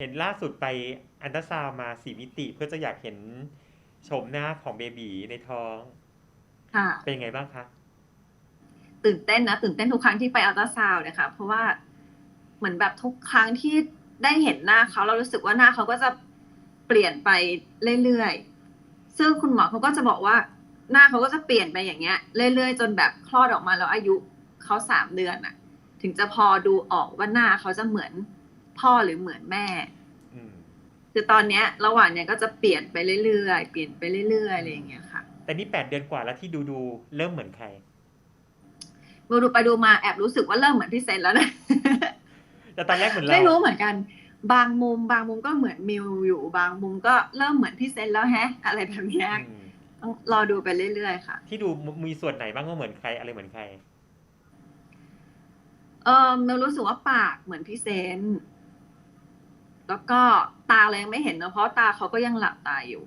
เห็นล่าสุดไปอันตราซาวน์มาสี่มิติ เพื่อจะอยากเห็นชมหน้าของเบบีในท้อง ค่ะ เป็นยังไงบ้างคะ ตื่นเต้นนะ ตื่นเต้นทุกครั้งที่ไปอัลตราซาวน์เนี่ยค่ะเพราะว่าเหมือนแบบทุกครั้งที่ได้เห็นหน้าเขาเรารู้สึกว่าหน้าเขาก็จะเปลี่ยนไปเรื่อยๆ ซึ่งคุณหมอเขาก็จะบอกว่า หน้าเขาก็จะเปลี่ยนไปอย่างเงี้ยเรื่อยๆ จนแบบคลอดออกมาแล้วอายุเขาสามเดือนอะถึงจะพอดูออกว่าหน้าเขาจะเหมือน พ่อหรือเหมือนแม่อืมคือตอนเนี้ยระหว่างเนี้ยก็จะเปลี่ยนไปเรื่อยๆเปลี่ยนไปเรื่อยๆอะไรอย่างเงี้ยค่ะ แต่นี่แปดเดือนกว่าแล้วที่ดูดูๆเริ่มเหมือนใครดูดูไปดูมาแอบรู้สึกว่าเริ่มเหมือนพี่เซนแล้วนะแต่ตอนแรกเหมือนเราไม่รู้เหมือนกัน บางมุมบางมุมก็เหมือนมิวอยู่บางมุมก็เริ่มเหมือนพี่เซนแล้วแฮะ อะไรแบบเนี้ยอืมต้องรอดูไปเรื่อยๆค่ะ ที่ดูมีส่วนไหนบ้างว่าเหมือนใครอะไรเหมือนใคร เออมิวรู้สึกว่าปากเหมือนพี่เซน แล้วก็ตาเรายังไม่เห็นนะเพราะตาเขาก็ยังหลับตาอยู่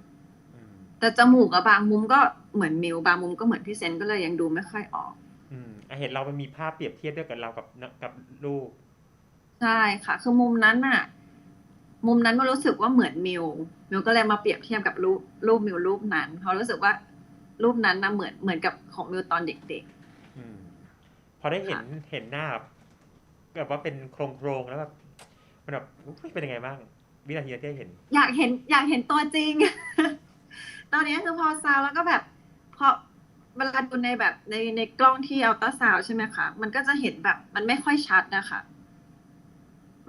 อืมแต่จมูกกับบางมุมก็เหมือนมิวบางมุมก็เหมือนพี่เซนก็เลยยังดูไม่ค่อยออกอืมอะเห็นเรามันมีภาพเปรียบเทียบด้วยกับเรากับกับลูก ใช่ค่ะ คือมุมนั้นน่ะมุมนั้นมันรู้สึกว่าเหมือนมิวมิวก็เลยมาเปรียบเทียบกับรูปรูปมิวรูปนั้นเพราะรู้สึกว่ารูปนั้นนะเหมือนเหมือนกับของมิวตอนเด็กอืมพอได้เห็นค่ะเห็นหน้าแบบแบบว่าเป็นโครงโครงๆแล้วแบบ มันแบบอุ๊ยเป็นยังไงบ้างวินาทีที่ได้เห็นๆอยากเห็นอยากเห็นตัวจริง ตอนนี้คือพอซาวแล้วก็แบบพอเวลาดูในแบบในในกล้องที่อัลตราซาวใช่ไหมคะ มันก็จะเห็นแบบมันไม่ค่อยชัดนะคะ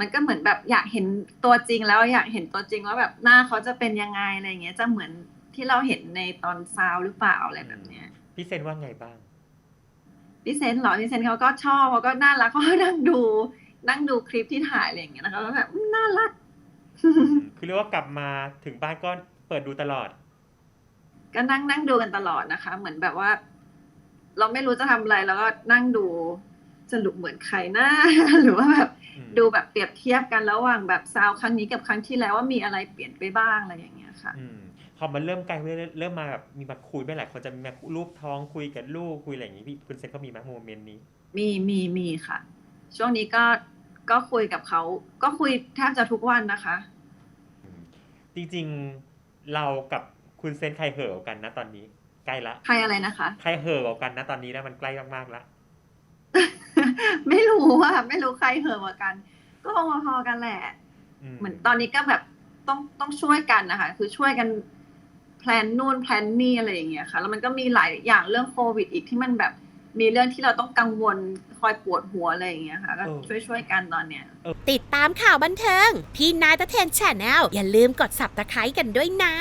มันก็เหมือนแบบอยากเห็นตัวจริงแล้วอยากเห็นตัวจริงว่าแบบหน้าเขาจะเป็นยังไงอะไรอย่างเงี้ย จะเหมือนที่เราเห็นในตอนซาวหรือเปล่าอะไรแบบเนี้ยพี่เซนว่าไงบ้างพี่เซนเหรอพี่เซนเขาก็ชอบเขาก็น่ารักเขาก็นั่งดู นั่งดูคลิปที่ถ่ายอะไรอย่างเงี้ยนะคะแล้วแบบอืมน่ารัก คือเรียกว่ากลับมาถึงบ้านก็เปิดดูตลอด ก็นั่งนั่งดูกันตลอดนะคะ เหมือนแบบว่า เราไม่รู้จะทำอะไรแล้วก็นั่งดูสรุปเหมือนใครหน้า หรือว่าแบบอืมดูแบบเปรียบเทียบกันระหว่างแบบซาวครั้งนี้กับครั้งที่แล้วว่ามีอะไรเปลี่ยนไปบ้างอะไรอย่างเงี้ยค่ะอืมพอมันเริ่มใกล้เริ่มเริ่มมาแบบมีมาคุยไม่หลายคนจะมีมารูปท้องคุยกับลูกคุยอะไรอย่างนี้พี่คุณเซนเขามีไหมโมเมนต์นี้ มีมีมีค่ะ ช่วงนี้ก็ ก็คุยกับเขา ก็คุยแทบจะทุกวันนะคะ จริงๆเรากับคุณเซนใครเห่อะกันนะตอนนี้ ใกล้ละใครอะไรนะคะ ใครเห่อะกันนะตอนนี้นะมันใกล้มากๆละไม่รู้ว่าไม่รู้ใครเหอะกว่ากัน ก็คงพอๆกันแหละเหมือนตอนนี้ก็แบบต้องต้องช่วยกันนะคะ คือช่วยกันแพลนนู่นแพลนนี่อะไรอย่างเงี้ยค่ะ แล้วมันก็มีหลายอย่างเรื่องโควิดอีกที่มันแบบ มีเรื่องที่เราต้องกังวลคอยปวดหัวอะไรอย่างเงี้ยค่ะก็ช่วยช่วยๆกันตอนเนี้ยติดตามข่าวบันเทิง พี่นายตะเทนแชนแนลอย่าลืมกด subscribe กันด้วยนะ